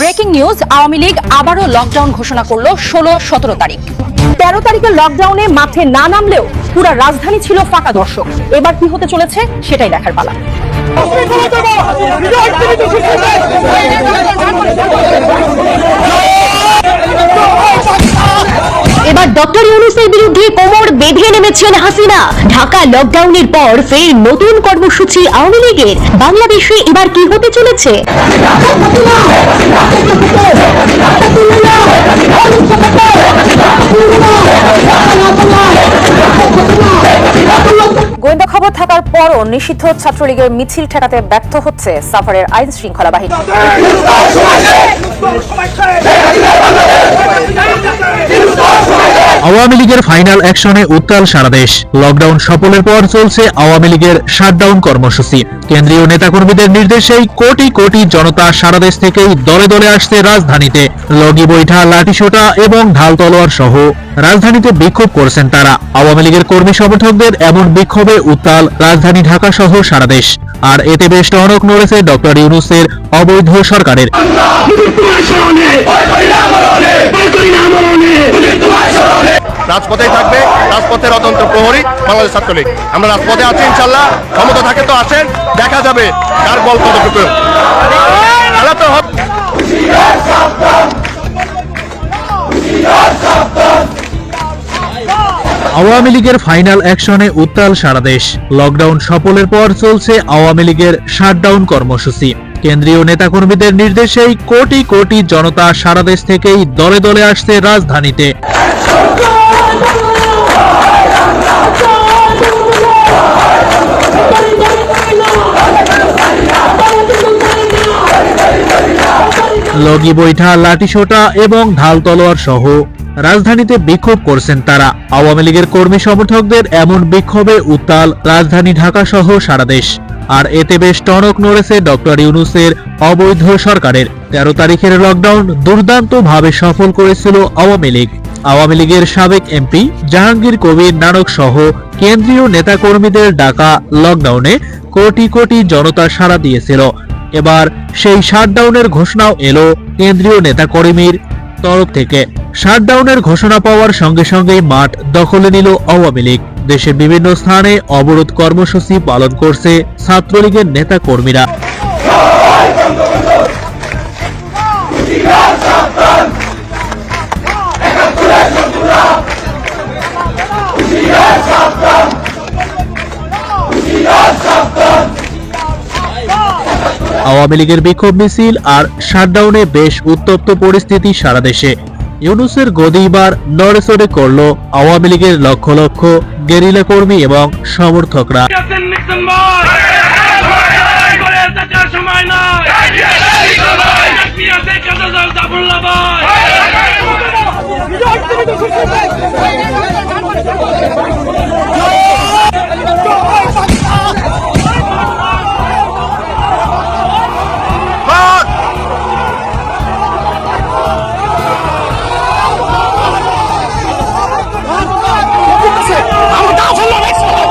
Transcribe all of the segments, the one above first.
Breaking news, Awami League আবারও lockdown ঘোষণা করল ষোলো, সতেরো তারিখ। তেরো তারিখের লকডাউনে মাঠে না নামলেও পুরো রাজধানী ছিল ফাঁকা দর্শক এবার কি হতে চলেছে সেটাই দেখার পালা। এবার ডক্টর ইউনুসের বিরুদ্ধে কোমর বেঁধে নেমেছেন হাসিনা ঢাকা লকডাউনের পর ফের নতুন কর্মসূচি আওয়ামী লীগের বাংলাদেশে এবার কি হতে চলেছে গোয়েন্দা খবর থাকার পরও নিষিদ্ধ ছাত্রলীগের মিছিল ঠেকাতে ব্যর্থ হচ্ছে সাফারের আইন শৃঙ্খলা বাহিনী। আওয়ামী লীগের ফাইনাল অ্যাকশনে উত্তাল সারা দেশ। লকডাউন সফলের পর চলছে আওয়ামী লীগের শাটডাউন কর্মসূচি। কেন্দ্রীয় নেতাকর্মীদের নির্দেশেই কোটি কোটি জনতা সারা দেশ থেকেই দলে দলে আসছে রাজধানীতে। লগি বৈঠা, লাঠিসোটা এবং ঢাল তলোয়ার সহ। রাজধানীতে বিক্ষোভ করছেন তারা। আওয়ামী লীগের কর্মী সমর্থকদের এমন বিক্ষোভে উত্তাল রাজধানী ঢাকা সহ সারা দেশ। আর এতে বেশ টনক নড়েছে ডক্টর ইউনুসের অবৈধ সরকারের। রাজপথেই থাকবে, রাজপথের অতন্ত্র প্রহরী বাংলাদেশ ছাত্রলীগ। আমরা রাজপথে আছি, ইনশাল্লাহ, ক্ষমতা থাকে তো আসেন, দেখা যাবে কার বল আওয়ামী লীগের ফাইনাল অ্যাকশনে উত্তাল সারা দেশ। লকডাউন সফলের পর চলছে আওয়ামী লীগের শাটডাউন কর্মসূচি। কেন্দ্রীয় নেতাকর্মীদের নির্দেশেই কোটি কোটি জনতা সারা দেশ থেকেই দলে দলে আসছে রাজধানীতে। লগি বৈঠা, লাঠিসোটা এবং ঢাল তলোয়ার সহ রাজধানীতে বিক্ষোভ করছেন তারা। আওয়ামী লীগের কর্মী সমর্থকদের এমন বিক্ষোভে উত্তাল রাজধানী ঢাকা সহ সারা দেশ। আর এতে বেশ টনক নড়েছে ডক্টর ইউনুসের অবৈধ সরকারের। তেরো তারিখের লকডাউন দুর্দান্ত ভাবে সফল করেছিল আওয়ামী লীগ। আওয়ামী লীগের সাবেক এমপি জাহাঙ্গীর কবির নানক সহ কেন্দ্রীয় নেতাকর্মীদের ডাকা লকডাউনে কোটি কোটি জনতা সাড়া দিয়েছিল। এবার সেই শাটডাউনের ঘোষণাও এলো কেন্দ্রীয় নেতাকর্মীর তরফ থেকে। শাটডাউনের ঘোষণা পাওয়ার সঙ্গে সঙ্গে মাঠ দখলে নিল আওয়ামী লীগ। দেশের বিভিন্ন স্থানে অবরোধ কর্মসূচি পালন করছে ছাত্রলীগের নেতা কর্মীরা আওয়ামী লীগের বিক্ষোভ মিছিল আর শাটডাউনে বেশ উত্তপ্ত পরিস্থিতি সারা দেশে। ইউনুসের গদিবার নড়েচড়ে করল আওয়ামী লীগের লক্ষ লক্ষ গেরিলা কর্মী এবং সমর্থকরা।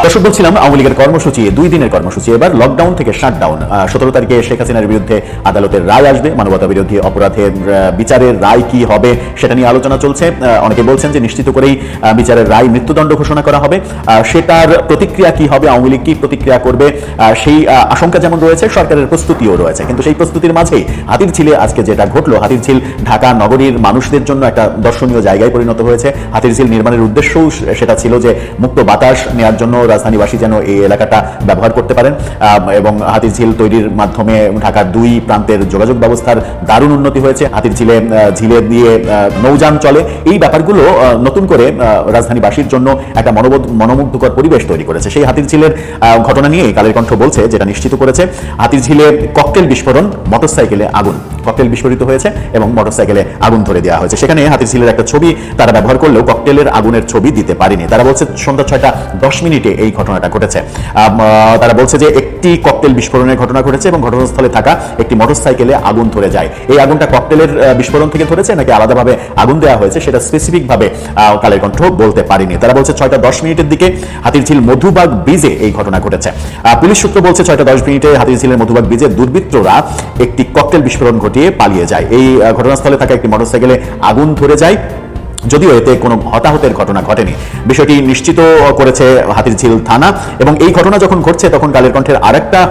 দর্শক, বলছিলাম আওয়ামী লীগের কর্মসূচি, দুই দিনের কর্মসূচি। এবার লকডাউন থেকে শাটডাউন সতেরো তারিখে শেখ হাসিনার বিরুদ্ধে আদালতের রায় আসবে মানবতা বিরোধী অপরাধের বিচারের রায় কি হবে সেটা নিয়ে আলোচনা চলছে। অনেকে বলছেন যে নিশ্চিত করেই বিচারের রায় মৃত্যুদণ্ড ঘোষণা করা হবে। সেটার প্রতিক্রিয়া কি হবে, আওয়ামী লীগ কি প্রতিক্রিয়া করবে সেই আশঙ্কা যেমন রয়েছে, সরকারের প্রস্তুতিও রয়েছে। কিন্তু সেই প্রস্তুতির মাঝেই হাতির ঝিলে আজকে যেটা ঘটলো হাতির ঝিল ঢাকা নগরীর মানুষদের জন্য একটা দর্শনীয় জায়গায় পরিণত হয়েছে। হাতির ঝিল নির্মাণের উদ্দেশ্যও সেটা ছিল যে মুক্ত বাতাস নেওয়ার জন্য রাজধানীবাসী যেন এই এলাকাটা ব্যবহার করতে পারেন এবং হাতির ঝিল তৈরির মাধ্যমে ঢাকার দুই প্রান্তের যোগাযোগ ব্যবস্থার দারুণ উন্নতি হয়েছে। হাতির ঝিলে ঝিলে দিয়ে নৌযান চলে। এই ব্যাপারগুলো নতুন করে রাজধানীবাসীর জন্য একটা মনোবোধ, মনোমুগ্ধকর পরিবেশ তৈরি করেছে। সেই হাতির ঝিলের ঘটনা নিয়ে কালের কণ্ঠ বলছে, যেটা নিশ্চিত করেছে, হাতির ঝিলে ককটেল বিস্ফোরণ, মোটরসাইকেলে আগুন, ককটেল বিস্ফোরিত হয়েছে এবং মোটরসাইকেলে আগুন ধরে দেওয়া হয়েছে। সেখানে হাতির ঝিলের একটা ছবি, তারা ব্যবহার করলেও ককটেলের আগুনের ছবি দিতে পারেনি। তারা বলছে সন্ধ্যা ছয়টা দশ মিনিটে এই ঘটনাটা ঘটেছে। তারা বলছে যে একটি ককটেল বিস্ফোরণের ঘটনা ঘটেছে এবং ঘটনাস্থলে থাকা একটি মোটরসাইকেলে আগুন ধরে যায়। এই আগুনটা ককটেলের বিস্ফোরণ থেকে ধরেছে নাকি আলাদাভাবে আগুন দেওয়া হয়েছে সেটা স্পেসিফিকভাবে কালের কণ্ঠ বলতে পারেনি। তারা বলছে ছয়টা দশ মিনিটের দিকে হাতিরঝিল মধুবাগ ব্রিজে এই ঘটনা ঘটেছে। পুলিশ সূত্র বলছে ছয়টা দশ মিনিটে হাতিরঝিলের মধুবাগ ব্রিজে দুর্বৃত্তরা একটি ককটেল বিস্ফোরণ ঘটিয়ে পালিয়ে যায়। এই ঘটনাস্থলে থাকা একটি মোটরসাইকেলে আগুন ধরে যায়। যদিও এতে কোনো হতাহতের ঘটনা ঘটেনি। বিষয়টি নিশ্চিত করেছে হাতিরঝিল থানা এবং এই ঘটনা যখন ঘটছে, তখন কালের কণ্ঠের আরেকটা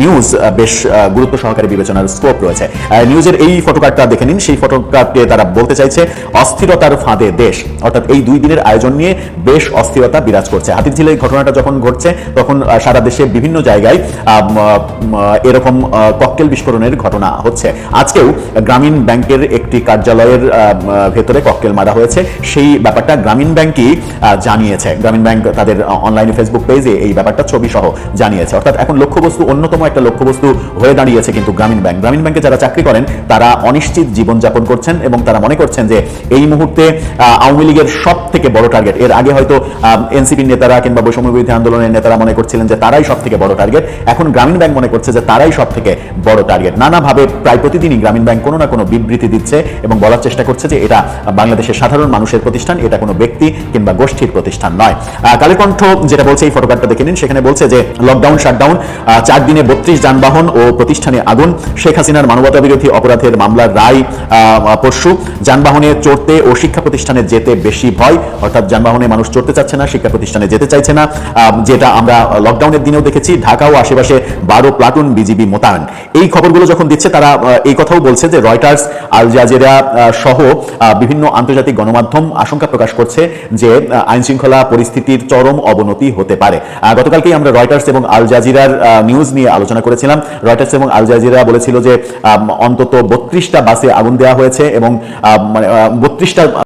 নিউজ বেশ গুরুত্ব সহকারে বিবেচনার স্কোপ রয়েছে। নিউজের এই ফটোকার্ডটা দেখে নিন। সেই ফটোকার্ডে তারা বলতে চাইছে, অস্থিরতার ফাঁদে দেশ। অর্থাৎ এই দুই দিনের আয়োজন নিয়ে বেশ অস্থিরতা বিরাজ করছে। হাতিরঝিলে এই ঘটনাটা যখন ঘটছে, তখন সারা দেশে বিভিন্ন জায়গায় এরকম ককটেল বিস্ফোরণের ঘটনা হচ্ছে। আজকেও গ্রামীণ ব্যাংকের একটি কার্যালয়ের ভেতরে ককটেল মারা হয়েছে, সেই ব্যাপারটা গ্রামীণ ব্যাংকই জানিয়েছে। গ্রামীণ ব্যাংক তাদের অনলাইনে ফেসবুক পেজে এই ব্যাপারটা ছবি সহ জানিয়েছে। অর্থাৎ এখন লক্ষ্যবস্তু অন্যতম একটা লক্ষ্যবস্তু হয়ে দাঁড়িয়েছে কিন্তু গ্রামীণ ব্যাংক। গ্রামীণ ব্যাংকে যারা চাকরি করেন, তারা অনিশ্চিত জীবনযাপন করছেন এবং তারা মনে করছেন যে এই মুহূর্তে আওয়ামী লীগের সব থেকে বড় টার্গেট এর আগে হয়তো এনসিপির নেতারা কিংবা বৈষম্য বিরোধী আন্দোলনের নেতারা মনে করছিলেন যে তারাই সব থেকে বড় টার্গেট এখন গ্রামীণ ব্যাংক মনে করছে যে তারাই সব থেকে বড় টার্গেট নানাভাবে প্রায় প্রতিদিনই গ্রামীণ ব্যাংক কোনো না কোনো বিবৃতি দিচ্ছে এবং বলার চেষ্টা করছে যে এটা বাংলাদেশের সাধারণ মানুষের প্রতিষ্ঠান এটা কোনো ব্যক্তি কিংবা গোষ্ঠীর প্রতিষ্ঠান নয়। আহ, কালের কণ্ঠ যেটা বলছে এই ফটোকার্ডটা দেখে নিন। সেখানে বলছে যে লকডাউন শাটডাউন চার দিনে বত্রিশ যানবাহন ও প্রতিষ্ঠানে আগুন। শেখ হাসিনার মানবতা বিরোধী অপরাধের মামলার রায় পরশু। যানবাহনে চড়তে ও শিক্ষা প্রতিষ্ঠানে যেতে বেশি ভয়। অর্থাৎ যানবাহনে মানুষ চড়তে চাচ্ছে না শিক্ষা প্রতিষ্ঠানে যেতে চাইছে না। যেটা আমরা লকডাউনের দিনেও দেখেছি। ঢাকা ও আশেপাশে বারো প্লাটুন বিজিবি মোতায়েন। এই খবরগুলো যখন দিচ্ছে তারা এই কথাও বলছে যে রয়টার্স আল জাজেরা সহ বিভিন্ন আন্তর্জাতিক গণমাধ্যম আশঙ্কা প্রকাশ করছে যে আইন শৃঙ্খলা পরিস্থিতির চরম অবনতি হতে পারে। গতকালকেই আমরা রয়টার্স এবং আল জাজিরার নিউজ নিয়ে আলোচনা করেছিলাম। রয়টার্স এবং আল জাজিরা বলেছিল যে অন্তত বত্রিশটা বাসে আগুন দেওয়া হয়েছে এবং মানে বত্রিশটা